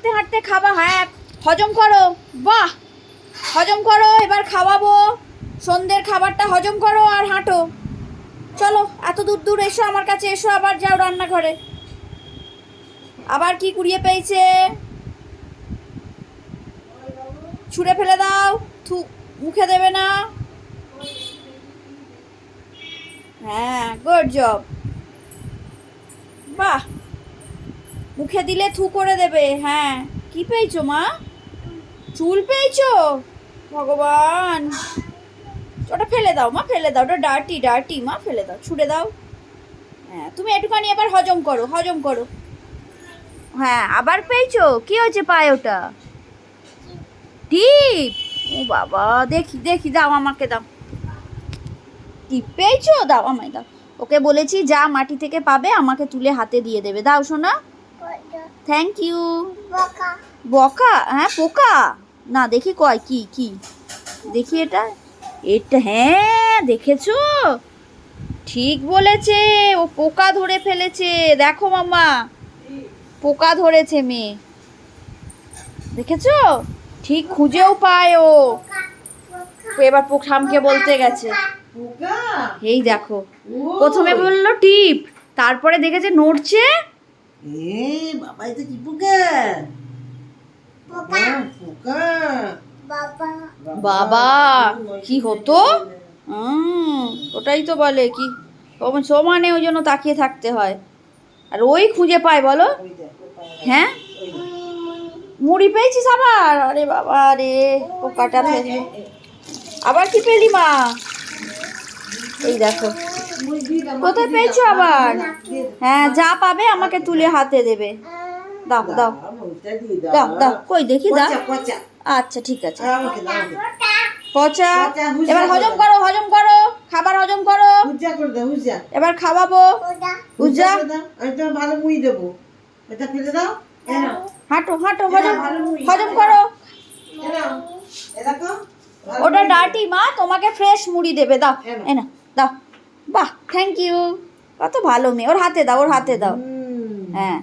হাঁটতে হাঁটতে খাবা হ্যাঁ। হজম করো। বাহ! হজম করো, এবার খাওয়াবো। সন্ধ্যের খাবারটা হজম করো আর হাঁটো। চলো, এত দূর দূর এসো, আমার কাছে এসো, আবার যাও রান্নাঘরে। আবার কি কুড়িয়ে পেয়েছে? ছুঁড়ে ফেলে দাও। থু, মুখে দেবে না। হ্যাঁ গুড জব বাহ! মুখে দিলে থু করে দেবে হ্যাঁ। কি পেয়েছ, মা? চুল পেয়েছ? ভগবান। ওটা ফেলে দাও, মা, ফেলে দাও। ওটা ডার্টি ডার্টি মা, ফেলে দাও, ছুড়ে দাও। হ্যাঁ তুমি একটুখানি আবার হজম করো হজম করো। হ্যাঁ আবার পেয়েছ? কি হয়েছে পায়ে ওটা? টিপ! ও বাবা, দেখি দেখি, দাও আমাকে, দাও। টিপ পেয়েছ? দাও আমায়, দাও। ওকে বলেছি, যা মাটি থেকে পাবে, আমাকে তুলে হাতে দিয়ে দেবে। দাও শোনা থ্যাংক ইউ বকা হ্যাঁ পোকা? না দেখি কয় কি কি? দেখি এটা। এটা হ্যাঁ দেখেছ? ঠিক বলেছে ও পোকা ধরে ফেলেছে। দেখো মামা পোকা ধরেছে মেয়ে। দেখেছ? ঠিক খুঁজেও পায় ও। এবার পোকামকে বলতে গেছে। এই দেখো। প্রথমে বলল টিপ তারপরে দেখেছে নড়ছে। বাবা এটা কি পোকা পোকা বাবা কি হতো হুম, ওটাই তো বলে কি? সম- সমানে ওই জন্য তাকিয়ে থাকতে হয়। আর ওই খুঁজে পায় বলো। হ্যাঁ? মুড়ি পেয়েছিস আবার? আরে বাবা রে পোকাটা ফেলে আবার কি পেলি মা? এই দেখো। কোথায় পেয়েছ আবার? হ্যাঁ যা পাবে আমাকে তুলে হাতে দেবে। দাও দাও দাও, দাও। কই দেখি দাও। পচা, পচা। আচ্ছা ঠিক আছে। পচা। এবার হজম করো হজম করো। খাবার হজম করো। এবার খাওয়াবো। তোমার ভালো মুই দেবো। এটা ফেলে দাও। হাঁটো হাঁটো হজম হজম করো। ওটা ডার্টি মা তোমাকে ফ্রেশ মুড়ি দেবে। দাও। কেন? এ না দাও। বাহ থ্যাংক ইউ কত ভালো মেয়ে। ওর হাতে দাও ওর হাতে দাও। হ্যাঁ।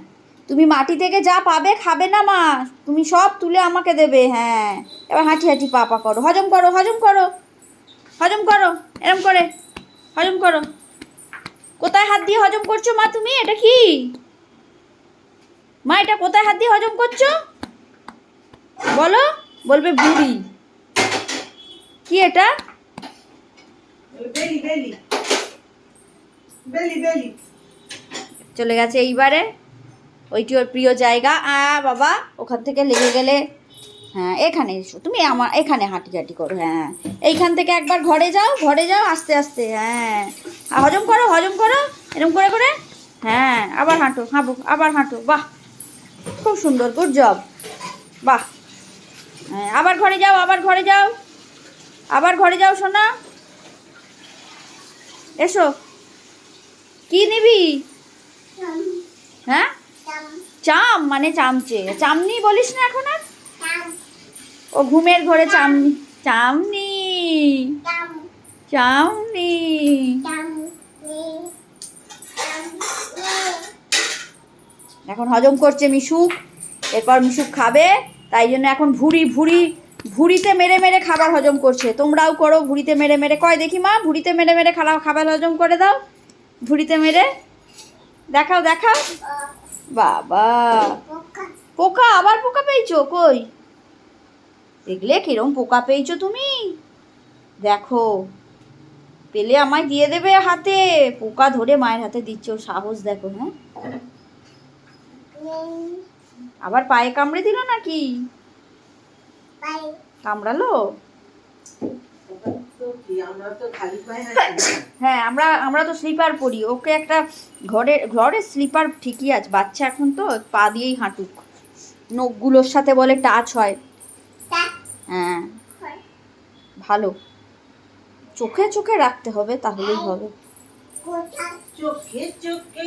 তুমি মাটি থেকে যা পাবে খাবে না মা। তুমি সব তুলে আমাকে দেবে হ্যাঁ। এবার হাঁটি হাঁটি পাপা করো। হজম করো হজম করো। হজম করো এরম করে। হজম করো। কোথায় হাত দিয়ে হজম করছ মা তুমি? এটা কি? মা এটা কোথায় হাত দিয়ে হজম করছ? বলো বলবে বুড়ি কি এটা? চলে গেছে এইবারে। ওইটি ওর প্রিয় জায়গা। আ বাবা ওখান থেকে লেগে গেলে হ্যাঁ এখানে এসো। তুমি আমার এখানে হাঁটি হাঁটি করো হ্যাঁ। এইখান থেকে একবার ঘরে যাও ঘরে যাও আস্তে আস্তে হ্যাঁ। আর হজম করো হজম করো এরকম করে করে হ্যাঁ আবার হাঁটো হাঁটো আবার হাঁটো বাহ! খুব সুন্দর গুড জব বাহ! হ্যাঁ আবার ঘরে যাও আবার ঘরে যাও আবার ঘরে যাও সোনা। এসো। কি নিবি? হ্যাঁ? চাম মানে চামচে। চামনি বলিস না এখন আর? ও ঘুমের ঘরে চামনি। চামনি। চামনি। এখন হজম করছে মিশুক এরপর মিশুক খাবে। তাই জন্য এখন ভুড়ি ভুড়ি, ভুড়িতে মেরে মেরে খাবার হজম করছে। তোমরাও করো ভুড়িতে মেরে মেরে। কয় দেখি মা ভুড়িতে মেরে মেরে খাবার খাবার হজম করে দাও। ভুড়িতে মেরে। দেখাও দেখাও। বাবা। পোকা আবার পোকা পেয়েছ? কই? দেখলে কিরম পোকা পেয়েছ তুমি? দেখো পেলে আমায় দিয়ে দেবে হাতে। পোকা ধরে মায়ের হাতে দিচ্ছে ওর সাহস দেখো হ্যাঁ? আবার পায়ে কামড়ে দিল নাকি? কামড়ালো? হ্যাঁ আমরা আমরা তো স্লিপার পরি। ওকে একটা ঘরের ঘরের স্লিপার ঠিকই আছে। বাচ্চা এখন তো পা দিয়েই হাঁটুক। নখগুলোর সাথে বলে টাচ হয়। হ্যাঁ। ভালো। চোখে চোখে রাখতে হবে তাহলেই হবে। চোখে চোখে